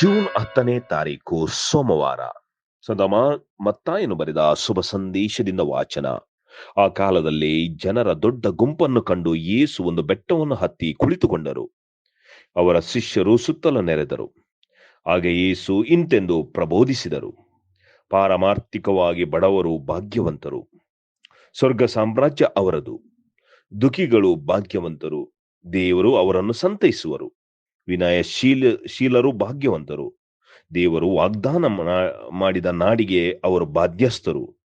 June ಹತ್ತನೇ ತಾರೀಕು ಸೋಮವಾರ. ಸದಮ ಮತ್ತಾಯನು ಬರೆದ ಶುಭ ಸಂದೇಶದಿಂದ ವಾಚನ. ಆ ಕಾಲದಲ್ಲಿ ಜನರ ದೊಡ್ಡ ಗುಂಪನ್ನು ಕಂಡು ಯೇಸು ಒಂದು ಬೆಟ್ಟವನ್ನು ಹತ್ತಿ ಕುಳಿತುಕೊಂಡರು. ಅವರ ಶಿಷ್ಯರು ಸುತ್ತಲ ನೆರೆದರು. ಆಗ ಯೇಸು ಇಂತೆಂದು ಪ್ರಬೋಧಿಸಿದರು. ಪಾರಮಾರ್ಥಿಕವಾಗಿ ಬಡವರು ಭಾಗ್ಯವಂತರು. ಸ್ವರ್ಗ ಸಾಮ್ರಾಜ್ಯ ಅವರದು. ದುಃಖಿಗಳು ಭಾಗ್ಯವಂತರು. ದೇವರು ಅವರನ್ನು ಸಂತೈಸುವರು. ವಿನಯಶೀಲ ಶೀಲರು ಭಾಗ್ಯವಂತರು. ದೇವರು ವಾಗ್ದಾನ ಮಾಡಿದ ನಾಡಿಗೆ ಅವರು ಬಾಧ್ಯಸ್ಥರು.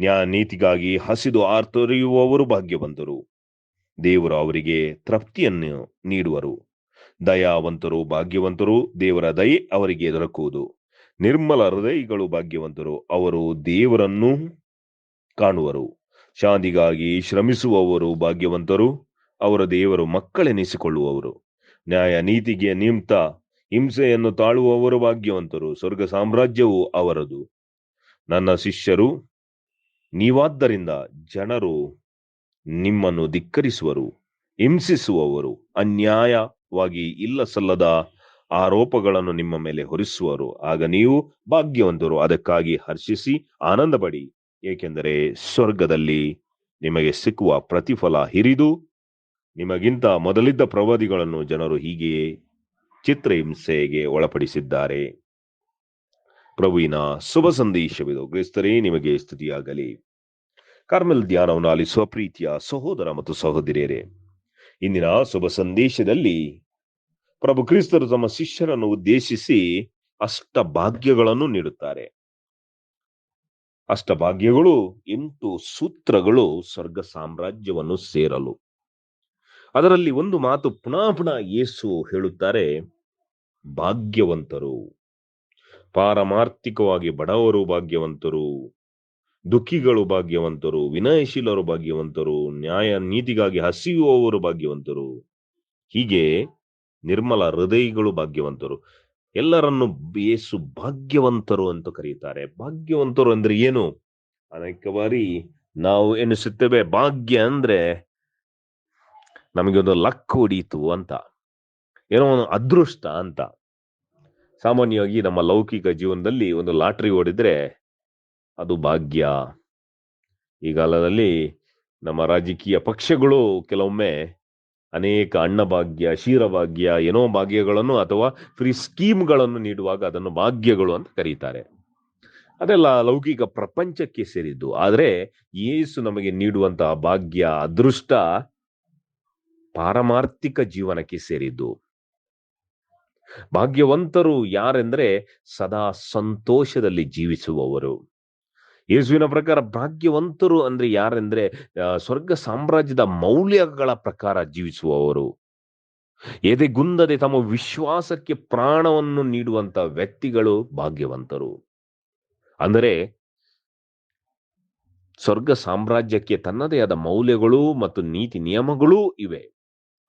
ನ್ಯಾಯ ನೀತಿಗಾಗಿ ಹಸಿದು ಆರ್ತೊರೆಯುವವರು ಭಾಗ್ಯವಂತರು. ದೇವರು ಅವರಿಗೆ ತೃಪ್ತಿಯನ್ನು ನೀಡುವರು. ದಯಾವಂತರು ಭಾಗ್ಯವಂತರು, ದೇವರ ದಯೆ ಅವರಿಗೆ ದೊರಕುವುದು. ನಿರ್ಮಲ ಹೃದಯಗಳು ಭಾಗ್ಯವಂತರು, ಅವರು ದೇವರನ್ನು ಕಾಣುವರು. ಶಾಂತಿಗಾಗಿ ಶ್ರಮಿಸುವವರು ಭಾಗ್ಯವಂತರು, ಅವರ ದೇವರು ಮಕ್ಕಳೆನಿಸಿಕೊಳ್ಳುವವರು ನ್ಯಾಯ, ನೀತಿಗೆ ನಿಮ್ತ, ಹಿಂಸೆಯನ್ನು ತಾಳುವವರು ಭಾಗ್ಯವಂತರು, ಸ್ವರ್ಗ ಸಾಮ್ರಾಜ್ಯವು ಅವರದು. ನನ್ನ ಶಿಷ್ಯರು, ನೀವಾದ್ದರಿಂದ ಜನರು ನಿಮ್ಮನ್ನು ಧಿಕ್ಕರಿಸುವರು, ಹಿಂಸಿಸುವವರು, ಅನ್ಯಾಯವಾಗಿ ಇಲ್ಲ ಸಲ್ಲದ ಆರೋಪಗಳನ್ನು ನಿಮ್ಮ ಮೇಲೆ ಹೊರಿಸುವರು. ಆಗ ನೀವು ಭಾಗ್ಯವಂತರು, ಅದಕ್ಕಾಗಿ ಹರ್ಷಿಸಿ ಆನಂದ ಪಡಿ ಏಕೆಂದರೆ ಸ್ವರ್ಗದಲ್ಲಿ ನಿಮಗೆ ಸಿಕ್ಕುವ ಪ್ರತಿಫಲ ಹಿರಿದು ನಿಮಗಿಂತ ಮೊದಲಿದ್ದ ಪ್ರವಾದಿಗಳನ್ನು ಜನರು ಹೀಗೆಯೇ ಚಿತ್ರಹಿಂಸೆಗೆ ಒಳಪಡಿಸಿದ್ದಾರೆ. ಪ್ರಭುವಿನ ಶುಭ ಸಂದೇಶವಿದು. ಕ್ರಿಸ್ತರೇ, ನಿಮಗೆ ಸ್ತುತಿಯಾಗಲಿ. ಕಾರ್ಮೆಲ್ ಧ್ಯಾನವನ್ನು ಆಲಿಸುವ ಪ್ರೀತಿಯ ಸಹೋದರ ಮತ್ತು ಸಹೋದರಿಯರೇ, ಇಂದಿನ ಶುಭ ಸಂದೇಶದಲ್ಲಿ ಪ್ರಭು ಕ್ರಿಸ್ತರು ತಮ್ಮ ಶಿಷ್ಯರನ್ನು ಉದ್ದೇಶಿಸಿ ಅಷ್ಟ ಭಾಗ್ಯಗಳನ್ನು ನೀಡುತ್ತಾರೆ. ಅಷ್ಟ ಭಾಗ್ಯಗಳು ಎಂಟು ಸೂತ್ರಗಳು ಸ್ವರ್ಗ ಸಾಮ್ರಾಜ್ಯವನ್ನು ಸೇರಲು. ಅದರಲ್ಲಿ ಒಂದು ಮಾತು ಪುನಃ ಪುನಃ ಯೇಸು ಹೇಳುತ್ತಾರೆ, ಭಾಗ್ಯವಂತರು. ಪಾರಮಾರ್ಥಿಕವಾಗಿ ಬಡವರು ಭಾಗ್ಯವಂತರು, ದುಃಖಿಗಳು ಭಾಗ್ಯವಂತರು, ವಿನಯಶೀಲರು ಭಾಗ್ಯವಂತರು, ನ್ಯಾಯ ನೀತಿಗಾಗಿ ಹಸಿಯುವವರು ಭಾಗ್ಯವಂತರು, ಹೀಗೆ ನಿರ್ಮಲ ಹೃದಯಗಳು ಭಾಗ್ಯವಂತರು. ಎಲ್ಲರನ್ನು ಯೇಸು ಭಾಗ್ಯವಂತರು ಅಂತ ಕರೆಯುತ್ತಾರೆ ಭಾಗ್ಯವಂತರು ಅಂದ್ರೆ ಏನು? ಅನೇಕ ಬಾರಿ ನಾವು ಎನಿಸುತ್ತೇವೆ ಭಾಗ್ಯ ಅಂದ್ರೆ ನಮಗೆ ಒಂದು ಲಕ್ ಹೊಡೀತು ಅಂತ. ಏನೋ ಒಂದು ಅದೃಷ್ಟ ಅಂತ. ಸಾಮಾನ್ಯವಾಗಿ ನಮ್ಮ ಲೌಕಿಕ ಜೀವನದಲ್ಲಿ ಒಂದು ಲಾಟ್ರಿ ಓಡಿದ್ರೆ ಅದು ಭಾಗ್ಯ. ಈ ಕಾಲದಲ್ಲಿ ನಮ್ಮ ರಾಜಕೀಯ ಪಕ್ಷಗಳು ಕೆಲವೊಮ್ಮೆ ಅನೇಕ ಅನ್ನಭಾಗ್ಯ ಕ್ಷೀರಭಾಗ್ಯ ಏನೋ ಭಾಗ್ಯಗಳನ್ನು ಅಥವಾ ಫ್ರೀ ಸ್ಕೀಮ್ಗಳನ್ನು ನೀಡುವಾಗ ಅದನ್ನು ಭಾಗ್ಯಗಳು ಅಂತ ಕರೀತಾರೆ. ಅದೆಲ್ಲ ಲೌಕಿಕ ಪ್ರಪಂಚಕ್ಕೆ ಸೇರಿದ್ದು. ಆದರೆ ಯೇಸು ನಮಗೆ ನೀಡುವಂತಹ ಭಾಗ್ಯ, ಅದೃಷ್ಟ ಪಾರಮಾರ್ಥಿಕ ಜೀವನಕ್ಕೆ ಸೇರಿದ್ದು. ಭಾಗ್ಯವಂತರು ಯಾರೆಂದ್ರೆ ಸದಾ ಸಂತೋಷದಲ್ಲಿ ಜೀವಿಸುವವರು. ಯೇಸುವಿನ ಪ್ರಕಾರ ಭಾಗ್ಯವಂತರು ಅಂದ್ರೆ ಯಾರೆಂದ್ರೆ ಸ್ವರ್ಗ ಸಾಮ್ರಾಜ್ಯದ ಮೌಲ್ಯಗಳ ಪ್ರಕಾರ ಜೀವಿಸುವವರು. ಎದೆಗುಂದದೆ ತಮ್ಮ ವಿಶ್ವಾಸಕ್ಕೆ ಪ್ರಾಣವನ್ನು ನೀಡುವಂತ ವ್ಯಕ್ತಿಗಳು ಭಾಗ್ಯವಂತರು. ಅಂದರೆ ಸ್ವರ್ಗ ಸಾಮ್ರಾಜ್ಯಕ್ಕೆ ತನ್ನದೇ ಆದ ಮೌಲ್ಯಗಳು ಮತ್ತು ನೀತಿ ನಿಯಮಗಳೂ ಇವೆ.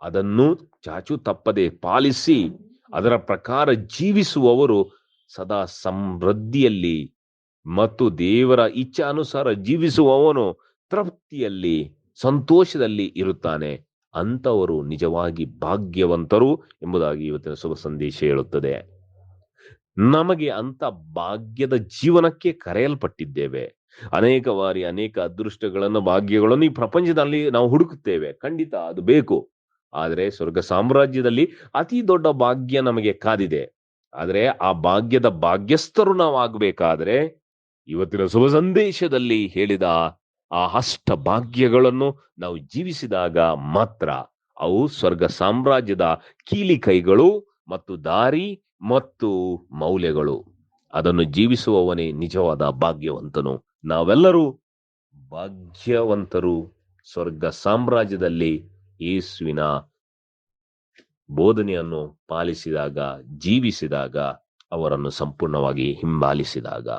ಅದನ್ನು ಚಾಚು ತಪ್ಪದೆ ಪಾಲಿಸಿ ಅದರ ಪ್ರಕಾರ ಜೀವಿಸುವವರು ಸದಾ ಸಮೃದ್ಧಿಯಲ್ಲಿ ಮತ್ತು ದೇವರ ಇಚ್ಛಾನುಸಾರ ಜೀವಿಸುವವನು ತೃಪ್ತಿಯಲ್ಲಿ, ಸಂತೋಷದಲ್ಲಿ ಇರುತ್ತಾನೆ. ಅಂತವರು ನಿಜವಾಗಿ ಭಾಗ್ಯವಂತರು ಎಂಬುದಾಗಿ ಇವತ್ತಿನ ಶುಭ ಸಂದೇಶ ಹೇಳುತ್ತದೆ. ನಮಗೆ ಅಂತ ಭಾಗ್ಯದ ಜೀವನಕ್ಕೆ ಕರೆಯಲ್ಪಟ್ಟಿದ್ದೇವೆ. ಅನೇಕ ಬಾರಿ ಅನೇಕ ಅದೃಷ್ಟಗಳನ್ನು, ಭಾಗ್ಯಗಳನ್ನು ಈ ಪ್ರಪಂಚದಲ್ಲಿ ನಾವು ಹುಡುಕುತ್ತೇವೆ. ಖಂಡಿತ ಅದು ಬೇಕು. ಆದರೆ ಸ್ವರ್ಗ ಸಾಮ್ರಾಜ್ಯದಲ್ಲಿ ಅತಿ ದೊಡ್ಡ ಭಾಗ್ಯ ನಮಗೆ ಕಾದಿದೆ. ಆದರೆ ಆ ಭಾಗ್ಯದ ಭಾಗ್ಯಸ್ಥರು ನಾವು ಇವತ್ತಿನ ಶುಭ ಸಂದೇಶದಲ್ಲಿ ಹೇಳಿದ ಆ ಅಷ್ಟ ಭಾಗ್ಯಗಳನ್ನು ನಾವು ಜೀವಿಸಿದಾಗ ಮಾತ್ರ ಅವು ಸ್ವರ್ಗ ಸಾಮ್ರಾಜ್ಯದ ಕೀಲಿ ಕೈಗಳು ಮತ್ತು ದಾರಿ ಮತ್ತು ಮೌಲ್ಯಗಳು. ಅದನ್ನು ಜೀವಿಸುವವನೇ ನಿಜವಾದ ಭಾಗ್ಯವಂತನು. ನಾವೆಲ್ಲರೂ ಭಾಗ್ಯವಂತರು ಸ್ವರ್ಗ ಸಾಮ್ರಾಜ್ಯದಲ್ಲಿ ಯೇಸುವಿನ ಬೋಧನೆಯನ್ನು ಪಾಲಿಸಿದಾಗ, ಜೀವಿಸಿದಾಗ, ಅವರನ್ನು ಸಂಪೂರ್ಣವಾಗಿ ಹಿಂಬಾಲಿಸಿದಾಗ.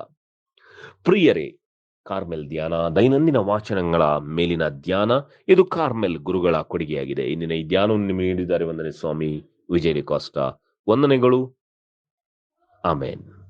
ಪ್ರಿಯರೇ, ಕಾರ್ಮೆಲ್ ಧ್ಯಾನ, ದೈನಂದಿನ ವಾಚನಗಳ ಮೇಲಿನ ಧ್ಯಾನ, ಇದು ಕಾರ್ಮೆಲ್ ಗುರುಗಳ ಕೊಡುಗೆಯಾಗಿದೆ. ಇಂದಿನ ಈ ಧ್ಯಾನವನ್ನು ನಿಮಗೆ ನೀಡಿದ್ದಾರೆ ವಂದನೆ ಸ್ವಾಮಿ ವಿಜಯ್ ಡಿಕಾಸ್ಟ ವಂದನೆಗಳು. ಆಮೇನ್.